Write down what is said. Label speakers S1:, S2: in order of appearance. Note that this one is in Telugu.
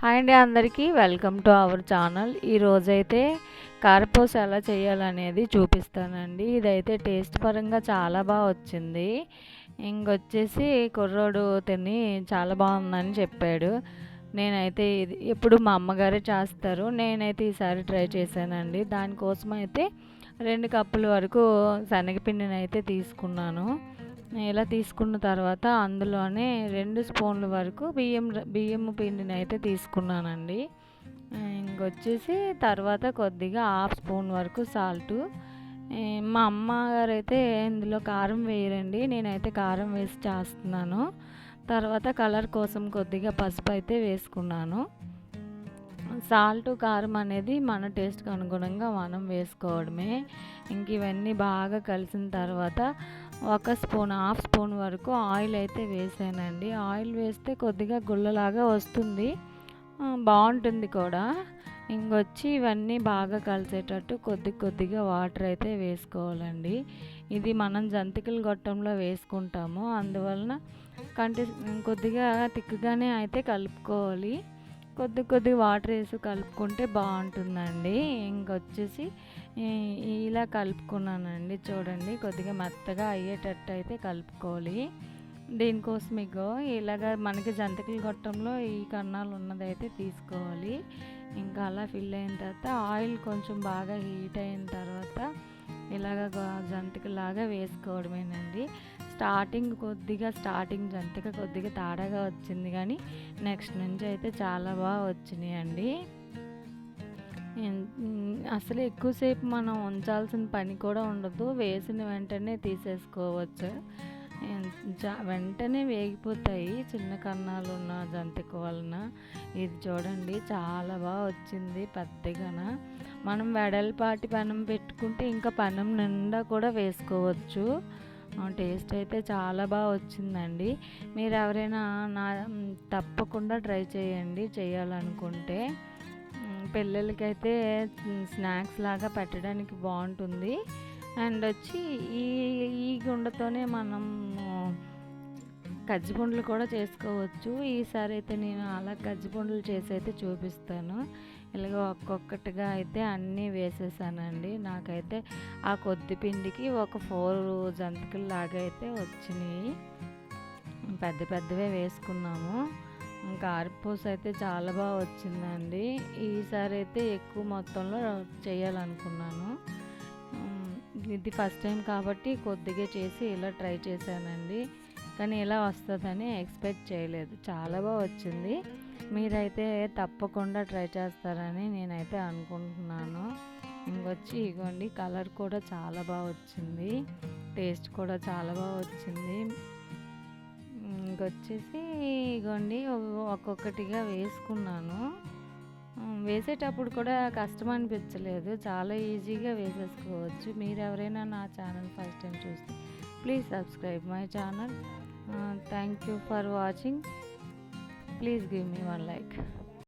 S1: హాయ్ అండి అందరికీ. Welcome to our channel. ఈరోజైతే కారపూస ఎలా చేయాలనేది చూపిస్తానండి. ఇదైతే టేస్ట్ పరంగా చాలా బాగా వచ్చింది. ఇంకొచ్చేసి కుర్రోడు తిని చాలా బాగుందని చెప్పాడు. నేనైతే ఇది ఎప్పుడు మా అమ్మగారే చేస్తారు. నేనైతే ఈసారి ట్రై చేశానండి. దానికోసం అయితే రెండు కప్పుల వరకు శనగపిండిని అయితే తీసుకున్నాను. ఇలా తీసుకున్న తర్వాత అందులోనే రెండు స్పూన్ల వరకు బియ్యం బియ్యం పిండిని అయితే తీసుకున్నానండి. ఇంకొచ్చేసి తర్వాత కొద్దిగా హాఫ్ స్పూన్ వరకు సాల్టు. మా అమ్మగారు అయితే ఇందులో కారం వేయరండి నేనైతే కారం వేసి చేస్తున్నాను. తర్వాత కలర్ కోసం కొద్దిగా పసుపు అయితే వేసుకున్నాను. సాల్ట్ కారం అనేది మన టేస్ట్కి అనుగుణంగా మనం వేసుకోవడమే. ఇంక ఇవన్నీ బాగా కలిసిన తర్వాత ఒక స్పూన్ హాఫ్ స్పూన్ వరకు ఆయిల్ అయితే వేసానండి. ఆయిల్ వేస్తే కొద్దిగా గుల్లలాగా వస్తుంది. బాగుంటుంది కూడా. ఇంకొచ్చి ఇవన్నీ బాగా కలిసేటట్టు కొద్ది కొద్దిగా వాటర్ అయితే వేసుకోవాలండి. ఇది మనం జంతికల గొట్టంలో వేసుకుంటాము. అందువలన కంటి కొద్దిగా తిక్కుగానే అయితే కలుపుకోవాలి. కొద్ది కొద్ది వాటర్ వేసి కలుపుకుంటే బాగుంటుందండి. ఇంకొచ్చేసి ఇలా కలుపుకున్నానండి. చూడండి కొద్దిగా మెత్తగా అయ్యేటట్టు అయితే కలుపుకోవాలి. దీనికోసం మీకు ఇలాగ మనకి జంతికల గొట్టంలో ఈ కన్నాలు ఉన్నదైతే తీసుకోవాలి. ఇంకా అలా ఫిల్ అయిన తర్వాత ఆయిల్ కొంచెం బాగా హీట్ అయిన తర్వాత ఇలాగ జంతికలాగా వేసుకోవడమేనండి. స్టార్టింగ్ కొద్దిగా స్టార్టింగ్ జంతిక కొద్దిగా తాడాగా వచ్చింది కానీ నెక్స్ట్ నుంచి అయితే చాలా బాగా వచ్చినాయి అండి అసలు ఎక్కువసేపు మనం ఉంచాల్సిన పని కూడా ఉండదు. వేసిన వెంటనే తీసేసుకోవచ్చు. వెంటనే వేగిపోతాయి చిన్న కన్నాలు ఉన్న జంతిక వలన. ఇది చూడండి చాలా బాగా వచ్చింది పెద్దగాన మనం వెడల్పాటి పెనం పెట్టుకుంటే ఇంకా పెనం నిండా కూడా వేసుకోవచ్చు. టేస్ట్ అయితే చాలా బాగా వచ్చిందండి. మీరు ఎవరైనా నా తప్పకుండా ట్రై చేయండి చేయాలనుకుంటే. పిల్లలకైతే స్నాక్స్ లాగా పెట్టడానికి బాగుంటుంది. అండ్ వచ్చి ఈ ఈ గుండతోనే మనం కజ్జిపుండలు కూడా చేసుకోవచ్చు. ఈసారి అయితే నేను అలా కజ్జిపుండలు చేసి అయితే చూపిస్తాను. ఇలాగ ఒక్కొక్కటిగా అయితే అన్నీ వేసేసానండి. నాకైతే ఆ కొద్ది పిండికి ఒక ఫోర్ జంతికలు లాగా అయితే వచ్చినాయి. పెద్ద పెద్దవే వేసుకున్నాము. ఇంకా ఆరిపూస అయితే చాలా బాగా వచ్చిందండి. ఈసారి అయితే ఎక్కువ మొత్తంలో చేయాలనుకున్నాను. ఇది ఫస్ట్ టైం కాబట్టి కొద్దిగా చేసి ఇలా ట్రై చేశానండి. కానీ ఇలా వస్తుందని ఎక్స్పెక్ట్ చేయలేదు. చాలా బాగా వచ్చింది. మీరైతే తప్పకుండా ట్రై చేస్తారని నేనైతే అనుకుంటున్నాను. ఇంకొచ్చి ఇగోండి కలర్ కూడా చాలా బాగా వచ్చింది. టేస్ట్ కూడా చాలా బాగా వచ్చింది. ఇంకొచ్చేసి ఇగోండి ఒక్కొక్కటిగా వేసుకున్నాను. వేసేటప్పుడు కూడా కష్టం అనిపించలేదు చాలా ఈజీగా వేసేసుకోవచ్చు. మీరు ఎవరైనా నా ఛానల్ ఫస్ట్ టైం చూస్తే please subscribe my channel. Thank you for watching. Please give me one like.